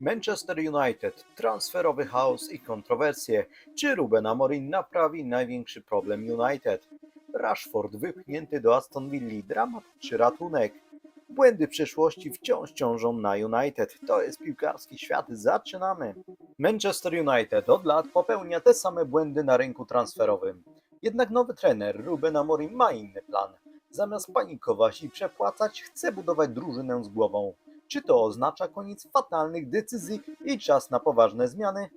Manchester United, transferowy chaos i kontrowersje. Czy Ruben Amorim naprawi największy problem United? Rashford wypchnięty do Aston Villa, dramat czy ratunek? Błędy przeszłości wciąż ciążą na United. To jest piłkarski świat. Zaczynamy. Manchester United od lat popełnia te same błędy na rynku transferowym. Jednak nowy trener Ruben Amorim ma inny plan. Zamiast panikować i przepłacać, chce budować drużynę z głową. Czy to oznacza koniec fatalnych decyzji i czas na poważne zmiany?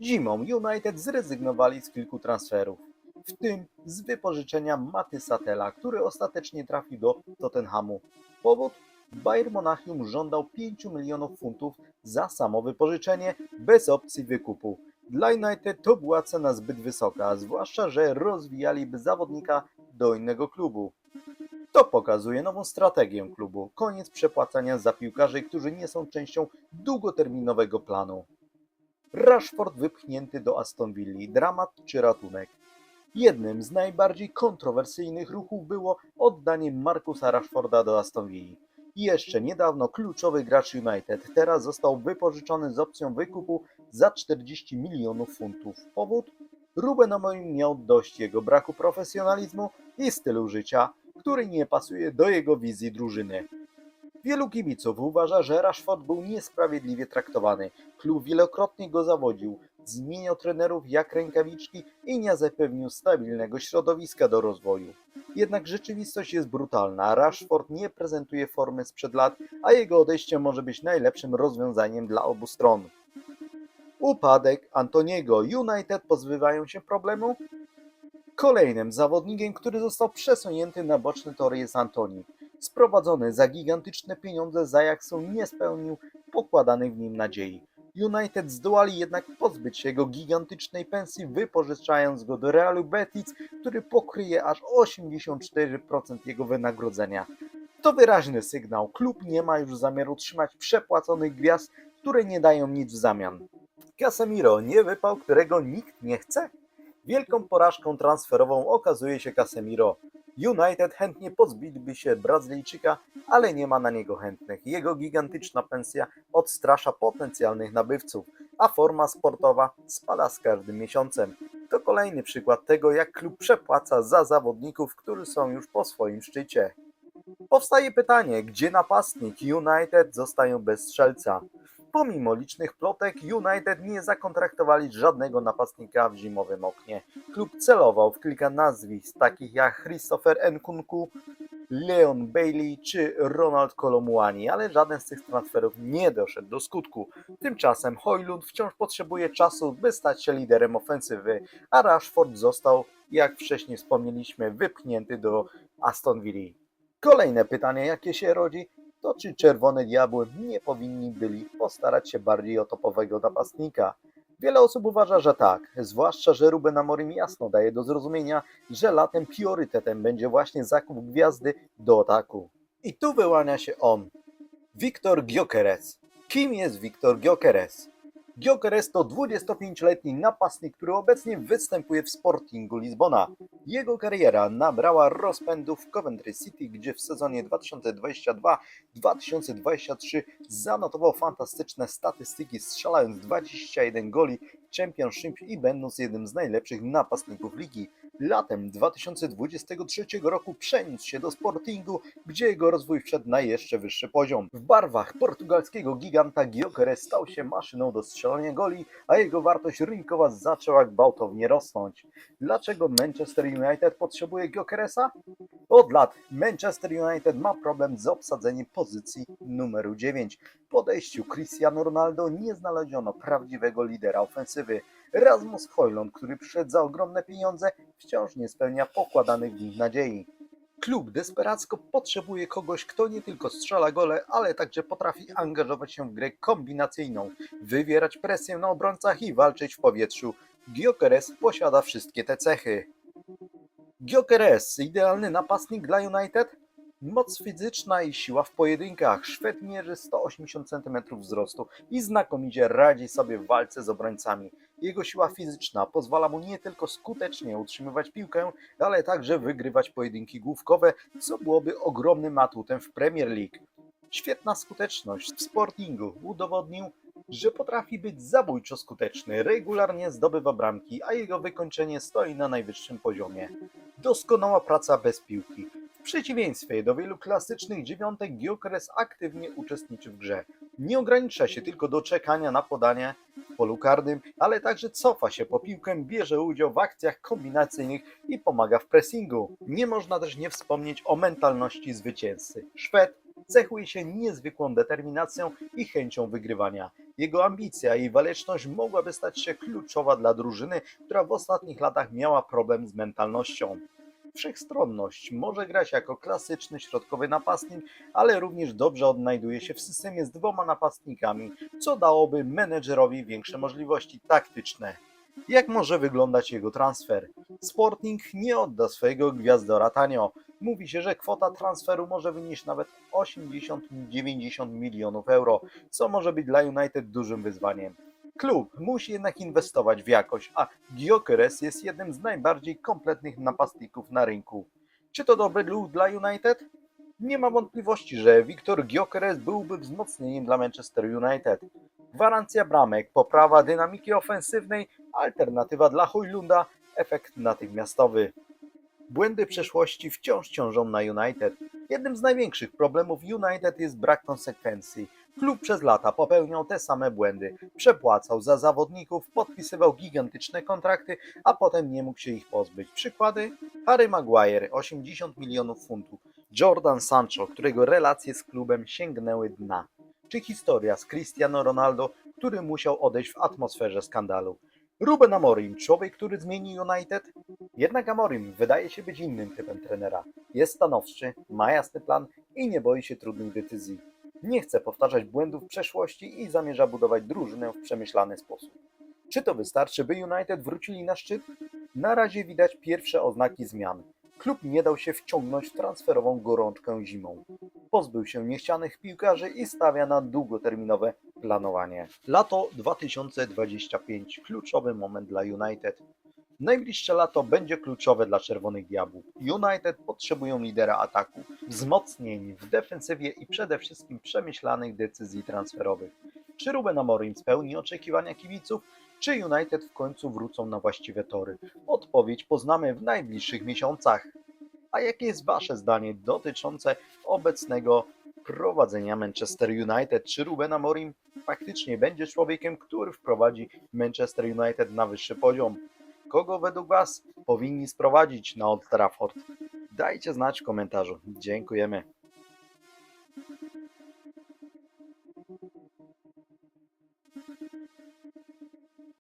Zimą United zrezygnowali z kilku transferów, w tym z wypożyczenia Maty Satela, który ostatecznie trafił do Tottenhamu. Powód? Bayern Monachium żądał 5 milionów funtów za samo wypożyczenie bez opcji wykupu. Dla United to była cena zbyt wysoka, zwłaszcza, że rozwijaliby zawodnika do innego klubu. To pokazuje nową strategię klubu. Koniec przepłacania za piłkarzy, którzy nie są częścią długoterminowego planu. Rashford wypchnięty do Aston Villa. Dramat czy ratunek? Jednym z najbardziej kontrowersyjnych ruchów było oddanie Markusa Rashforda do Aston Villa. Jeszcze niedawno kluczowy gracz United teraz został wypożyczony z opcją wykupu za 40 milionów funtów. Powód? Ruben Amorim miał dość jego braku profesjonalizmu i stylu życia, który nie pasuje do jego wizji drużyny. Wielu kibiców uważa, że Rashford był niesprawiedliwie traktowany. Klub wielokrotnie go zawodził, zmieniał trenerów jak rękawiczki i nie zapewnił stabilnego środowiska do rozwoju. Jednak rzeczywistość jest brutalna. Rashford nie prezentuje formy sprzed lat, a jego odejście może być najlepszym rozwiązaniem dla obu stron. Upadek Antoniego. United pozbywają się problemu? Kolejnym zawodnikiem, który został przesunięty na boczne tory jest Antoni. Sprowadzony za gigantyczne pieniądze z Ajaxu nie spełnił pokładanych w nim nadziei. United zdołali jednak pozbyć się jego gigantycznej pensji, wypożyczając go do Realu Betis, który pokryje aż 84% jego wynagrodzenia. To wyraźny sygnał. Klub nie ma już zamiaru trzymać przepłaconych gwiazd, które nie dają nic w zamian. Casemiro nie wypał, którego nikt nie chce. Wielką porażką transferową okazuje się Casemiro. United chętnie pozbyliby się Brazylijczyka, ale nie ma na niego chętnych. Jego gigantyczna pensja odstrasza potencjalnych nabywców, a forma sportowa spada z każdym miesiącem. To kolejny przykład tego, jak klub przepłaca za zawodników, którzy są już po swoim szczycie. Powstaje pytanie, gdzie napastnik United zostają bez strzelca? Pomimo licznych plotek, United nie zakontraktowali żadnego napastnika w zimowym oknie. Klub celował w kilka nazwisk, takich jak Christopher Nkunku, Leon Bailey czy Ronald Kolomuani, ale żaden z tych transferów nie doszedł do skutku. Tymczasem Hojlund wciąż potrzebuje czasu, by stać się liderem ofensywy, a Rashford został, jak wcześniej wspomnieliśmy, wypchnięty do Aston Villa. Kolejne pytanie, jakie się rodzi, to czy Czerwone Diabły nie powinni byli postarać się bardziej o topowego napastnika? Wiele osób uważa, że tak, zwłaszcza, że Ruben Amorim jasno daje do zrozumienia, że latem priorytetem będzie właśnie zakup gwiazdy do ataku. I tu wyłania się on, Wiktor Gyökeres. Kim jest Wiktor Gyökeres? Gyökeres to 25-letni napastnik, który obecnie występuje w Sportingu Lizbona. Jego kariera nabrała rozpędu w Coventry City, gdzie w sezonie 2022-2023 zanotował fantastyczne statystyki, strzelając 21 goli Championship i będąc jednym z najlepszych napastników ligi. Latem 2023 roku przeniósł się do Sportingu, gdzie jego rozwój wszedł na jeszcze wyższy poziom. W barwach portugalskiego giganta Gyökeres stał się maszyną do strzelania goli, a jego wartość rynkowa zaczęła gwałtownie rosnąć. Dlaczego Manchester United potrzebuje Gyökeresa? Od lat Manchester United ma problem z obsadzeniem pozycji numeru 9. Po odejściu Cristiano Ronaldo nie znaleziono prawdziwego lidera ofensywy. Rasmus Hojlund, który przyszedł za ogromne pieniądze, wciąż nie spełnia pokładanych w nim nadziei. Klub desperacko potrzebuje kogoś, kto nie tylko strzela gole, ale także potrafi angażować się w grę kombinacyjną, wywierać presję na obrońcach i walczyć w powietrzu. Gyökeres posiada wszystkie te cechy. Gyökeres, idealny napastnik dla United? Moc fizyczna i siła w pojedynkach. Szwed mierzy 180 cm wzrostu i znakomicie radzi sobie w walce z obrońcami. Jego siła fizyczna pozwala mu nie tylko skutecznie utrzymywać piłkę, ale także wygrywać pojedynki główkowe, co byłoby ogromnym atutem w Premier League. Świetna skuteczność w sportingu udowodnił, że potrafi być zabójczo skuteczny, regularnie zdobywa bramki, a jego wykończenie stoi na najwyższym poziomie. Doskonała praca bez piłki. W przeciwieństwie do wielu klasycznych dziewiątek, Gyökeres aktywnie uczestniczy w grze. Nie ogranicza się tylko do czekania na podanie w polu karnym, ale także cofa się po piłkę, bierze udział w akcjach kombinacyjnych i pomaga w pressingu. Nie można też nie wspomnieć o mentalności zwycięzcy. Szwed cechuje się niezwykłą determinacją i chęcią wygrywania. Jego ambicja i waleczność mogłaby stać się kluczowa dla drużyny, która w ostatnich latach miała problem z mentalnością. Wszechstronność może grać jako klasyczny środkowy napastnik, ale również dobrze odnajduje się w systemie z dwoma napastnikami, co dałoby menedżerowi większe możliwości taktyczne. Jak może wyglądać jego transfer? Sporting nie odda swojego gwiazdora tanio. Mówi się, że kwota transferu może wynieść nawet 80-90 milionów euro, co może być dla United dużym wyzwaniem. Klub musi jednak inwestować w jakość, a Gyökeres jest jednym z najbardziej kompletnych napastników na rynku. Czy to dobry ruch dla United? Nie ma wątpliwości, że Wiktor Gyökeres byłby wzmocnieniem dla Manchester United. Gwarancja bramek, poprawa dynamiki ofensywnej, alternatywa dla Hojlunda, efekt natychmiastowy. Błędy przeszłości wciąż ciążą na United. Jednym z największych problemów United jest brak konsekwencji. Klub przez lata popełniał te same błędy. Przepłacał za zawodników, podpisywał gigantyczne kontrakty, a potem nie mógł się ich pozbyć. Przykłady? Harry Maguire 80 milionów funtów, Jordan Sancho, którego relacje z klubem sięgnęły dna. Czy historia z Cristiano Ronaldo, który musiał odejść w atmosferze skandalu. Ruben Amorim, człowiek, który zmieni United? Jednak Amorim wydaje się być innym typem trenera. Jest stanowczy, ma jasny plan i nie boi się trudnych decyzji. Nie chce powtarzać błędów przeszłości i zamierza budować drużynę w przemyślany sposób. Czy to wystarczy, by United wrócili na szczyt? Na razie widać pierwsze oznaki zmian. Klub nie dał się wciągnąć w transferową gorączkę zimą. Pozbył się niechcianych piłkarzy i stawia na długoterminowe planowanie. Lato 2025 kluczowy moment dla United. Najbliższe lato będzie kluczowe dla Czerwonych Diabłów. United potrzebują lidera ataku, wzmocnień w defensywie i przede wszystkim przemyślanych decyzji transferowych. Czy Ruben Amorim spełni oczekiwania kibiców? Czy United w końcu wrócą na właściwe tory? Odpowiedź poznamy w najbliższych miesiącach. A jakie jest Wasze zdanie dotyczące obecnego prowadzenia Manchester United? Czy Ruben Amorim faktycznie będzie człowiekiem, który wprowadzi Manchester United na wyższy poziom? Kogo według Was powinni sprowadzić na Old Trafford? Dajcie znać w komentarzu. Dziękujemy.